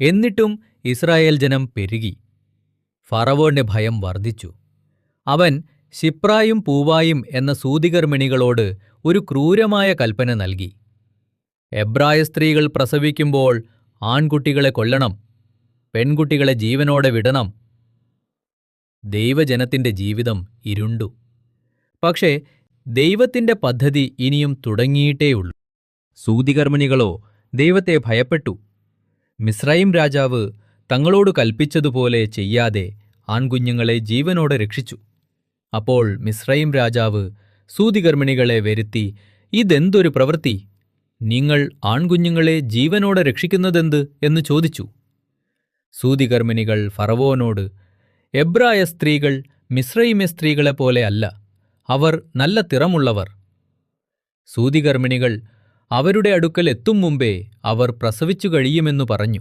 എന്നിട്ടും ഇസ്രായേൽ ജനം പെരുകി. ഫറവോന്റെ ഭയം വർദ്ധിച്ചു. അവൻ ശിപ്രായും പൂവായും എന്ന സൂതികർമ്മിണികളോട് ഒരു ക്രൂരമായ കൽപ്പന നൽകി. എബ്രായ സ്ത്രീകൾ പ്രസവിക്കുമ്പോൾ ആൺകുട്ടികളെ കൊല്ലണം പെൺകുട്ടികളെ ജീവനോടെ വിടണം. ദൈവജനത്തിന്റെ ജീവിതം ഇരുണ്ടു. പക്ഷേ ദൈവത്തിന്റെ പദ്ധതി ഇനിയും തുടങ്ങിയിട്ടേയുള്ളൂ. സൂതികർമ്മിണികളോ ദൈവത്തെ ഭയപ്പെട്ടു. മിസ്രൈം രാജാവ് തങ്ങളോട് കൽപ്പിച്ചതുപോലെ ചെയ്യാതെ ആൺകുഞ്ഞുങ്ങളെ ജീവനോടെ രക്ഷിച്ചു. അപ്പോൾ മിസ്രൈം രാജാവ് സൂതികർമ്മിണികളെ വരുത്തി ഇതെന്തൊരു പ്രവൃത്തി? നിങ്ങൾ ആൺകുഞ്ഞുങ്ങളെ ജീവനോടെ രക്ഷിക്കുന്നതെന്ത്? എന്ന് ചോദിച്ചു. സൂതികർമ്മിണികൾ ഫറവോനോട് എബ്രായ സ്ത്രീകൾ മിശ്രൈമ്യ സ്ത്രീകളെപ്പോലെ അല്ല. അവർ നല്ല തിറമുള്ളവർ. സൂതികർമ്മിണികൾ അവരുടെ അടുക്കൽ എത്തും മുമ്പേ അവർ പ്രസവിച്ചു കഴിയുമെന്നു പറഞ്ഞു.